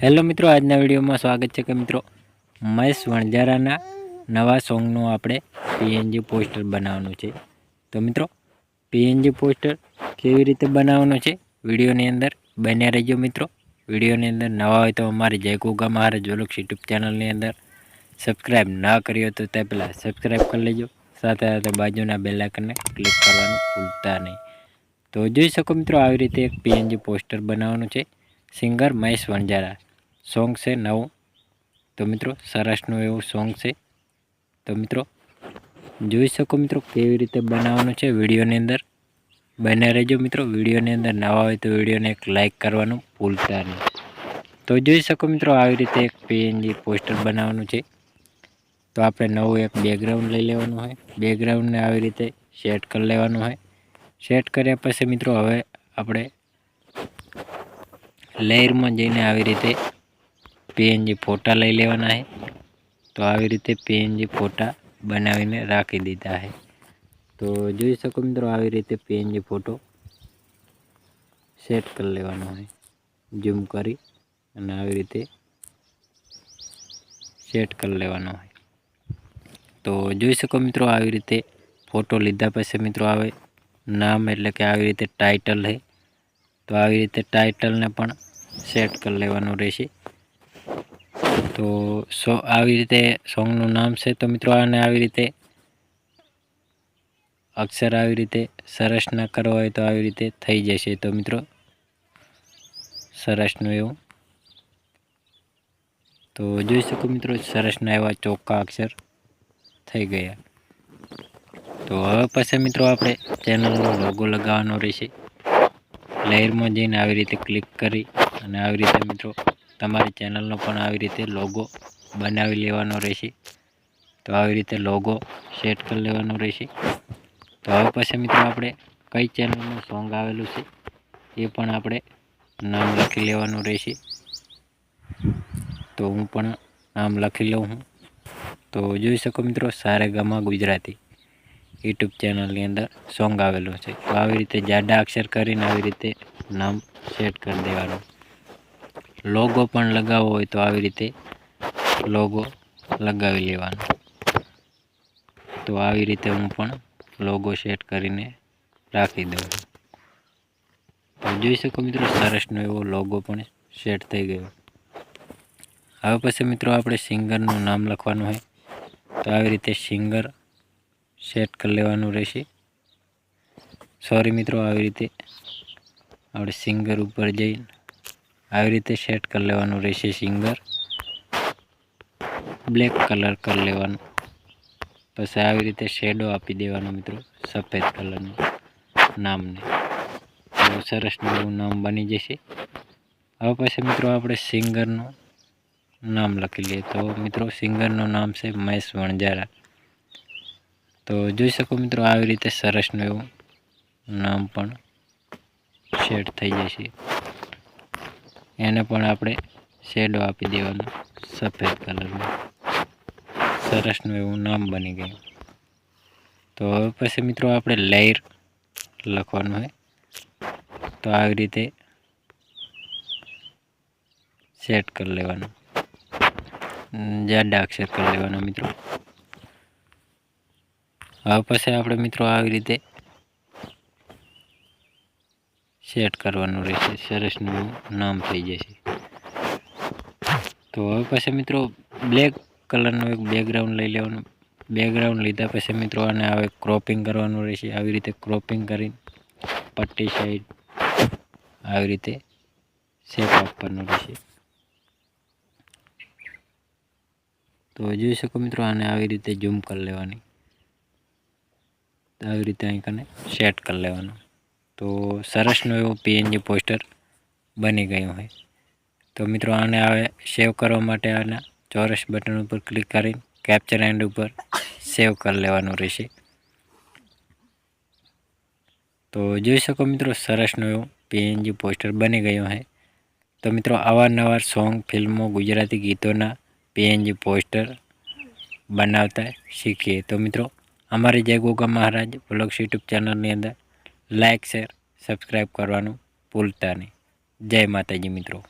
Hello મિત્રો, આજના વિડીયોમાં સ્વાગત છે કે મિત્રો મહેશ વણજારાના નવા સોંગનું આપણે પીએનજી પોસ્ટર બનાવવાનું છે. તો મિત્રો પીએનજી પોસ્ટર કેવી રીતે બનાવવાનું છે વિડીયોની અંદર બન્યા રહેજો મિત્રો. વિડીયોની અંદર નવા હોય તો અમારી જય ગોગા મહારાજ જોલક્ષ યુટ્યુબ ચેનલની અંદર સબસ્ક્રાઈબ ના કર્યો તો તે પહેલાં સબસ્ક્રાઈબ કરી લેજો. સાથે સાથે બાજુના બેલાઇકનને ક્લિક કરવાનું ભૂલતા નહીં. તો જોઈ શકો મિત્રો, આવી રીતે એક પીએનજી પોસ્ટર બનાવવાનું છે. સિંગર મહેશ વણજારા સોંગ છે નવું. તો મિત્રો, સરસનું એવું સોંગ છે. તો મિત્રો, જોઈ શકો મિત્રો કેવી રીતે બનાવવાનું છે વિડીયોની અંદર. બને રહેજો મિત્રો, વિડીયોની અંદર નવા હોય તો વિડીયોને એક લાઇક કરવાનું ભૂલતા નહીં. તો જોઈ શકો મિત્રો, આવી રીતે એક પીએનજી પોસ્ટર બનાવવાનું છે. તો આપણે નવું એક બેકગ્રાઉન્ડ લઈ લેવાનું હોય. બેકગ્રાઉન્ડને આવી રીતે સેટ કરી લેવાનું હોય. સેટ કર્યા પછી મિત્રો, હવે આપણે લેયરમાં જઈને આવી રીતે પીએનજી ફોટા લઈ લેવાના છે. તો આવી રીતે પીએનજી ફોટા બનાવીને રાખી દીધા છે. તો જોઈ શકો મિત્રો આવી રીતે પીએનજી ફોટો સેટ કરી લેવાનો હોય ઝૂમ કરી અને આવી રીતે સેટ કરી લેવાનો હોય તો જોઈ શકો મિત્રો આવી રીતે ફોટો લીધા પછી મિત્રો આવે નામ એટલે કે આવી રીતે ટાઇટલ છે. તો આવી રીતે ટાઇટલને પણ સેટ કરી લેવાનું રહેશે. તો સો આવી રીતે સોંગનું નામ છે તો મિત્રો આને આવી રીતે અક્ષર આવી રીતે સરસ ના કરવો હોય તો આવી રીતે થઈ જશે. તો મિત્રો સરસનું એવું. તો જોઈ શકો મિત્રો સરસના એવા ચોખ્ખા અક્ષર થઈ ગયા. તો હવે પછી મિત્રો આપણે ચેનલનો લોગો લગાવવાનો રહેશે. લહેરમાં જઈને આવી રીતે ક્લિક કરી અને આવી રીતે મિત્રો તમારી ચેનલનો પણ આવી રીતે લોગો બનાવી લેવાનો રહેશે. તો આવી રીતે લોગો સેટ કરી લેવાનો રહેશે. તો હવે પછી મિત્રો આપણે કઈ ચેનલનું સોંગ આવેલું છે, એ પણ આપણે નામ લખી લેવાનું રહેશે. તો હું પણ નામ લખી લઉં હું. તો જોઈ શકો મિત્રો સારેગામા ગુજરાતી યુટ્યુબ ચેનલની અંદર સોંગ આવેલું છે. તો આવી રીતે જાડા અક્ષર કરીને આવી રીતે નામ સેટ કરી દેવાનું. લોગો પણ લગાવવો હોય તો આવી રીતે લોગો લગાવી લેવાનો. તો આવી રીતે હું પણ લોગો સેટ કરીને રાખી દઉં. જોઈ શકો મિત્રો, સરસનો એવો લોગો પણ સેટ થઈ ગયો. હવે પછી મિત્રો આપણે સિંગરનું નામ લખવાનું હોય, તો આવી રીતે સિંગર સેટ કરી લેવાનું રહેશે. સોરી મિત્રો, આવી રીતે આપણે સિંગર ઉપર જઈને આવી રીતે સેટ કરી લેવાનું રહેશે સિંગર. બ્લેક કલર કરી લેવાનું. પછી આવી રીતે શેડો આપી દેવાનો મિત્રો, સફેદ કલરનું નામને. તો સરસનું એવું નામ બની જશે. હવે પછી મિત્રો આપણે સિંગરનું નામ લખી લઈએ. તો મિત્રો સિંગરનું નામ છે મહેશ વણજારા તો જોઈ શકો મિત્રો આવી રીતે સરસનું એવું નામ પણ સેટ થઈ જશે. એને પણ આપણે શેડો આપી દેવાનો, સફેદ કલરનું સરસનું એવું નામ બની ગયું. તો હવે પછી મિત્રો આપણે લેયર લખવાનું હોય. તો આવી રીતે સેટ કરી લેવાનું. જાડા અક્ષર કરી લેવાના મિત્રો. હવે પછી આપણે મિત્રો આવી રીતે સેટ કરવાનું રહેશે. સરસનું નામ થઈ જશે. તો હવે પછી મિત્રો બ્લેક કલરનું એક બેકગ્રાઉન્ડ લઈ લેવાનું. બેકગ્રાઉન્ડ લીધા પછી મિત્રો આને હવે ક્રોપિંગ કરવાનું રહેશે. આવી રીતે ક્રોપિંગ કરી પટ્ટી સાઈડ આવી રીતે શેપ આપવાનું રહેશે. તો જોઈ શકો મિત્રો આને આવી રીતે ઝૂમ કરી લેવાની. આવી રીતે અહીં કને સેટ કરી લેવાનું. તો સરસનું એવું પીએનજી પોસ્ટર બની ગયું હોય. તો મિત્રો આને હવે સેવ કરવા માટે આના ચોરસ બટન ઉપર ક્લિક કરીને કેપ્ચર એન્ડ ઉપર સેવ કરી લેવાનું રહેશે. તો જોઈ શકો મિત્રો સરસનું એવું પીએનજી પોસ્ટર બની ગયું છે તો મિત્રો અવારનવાર સોંગ ફિલ્મો ગુજરાતી ગીતોના પીએનજી પોસ્ટર બનાવતા શીખીએ. તો મિત્રો અમારી જય ગોગા મહારાજ બ્લોગ્સ યુટ્યુબ ચેનલની અંદર લાઇક શેર સબસ્ક્રાઈબ કરવાનું ભૂલતા નહીં. જય માતાજી મિત્રો.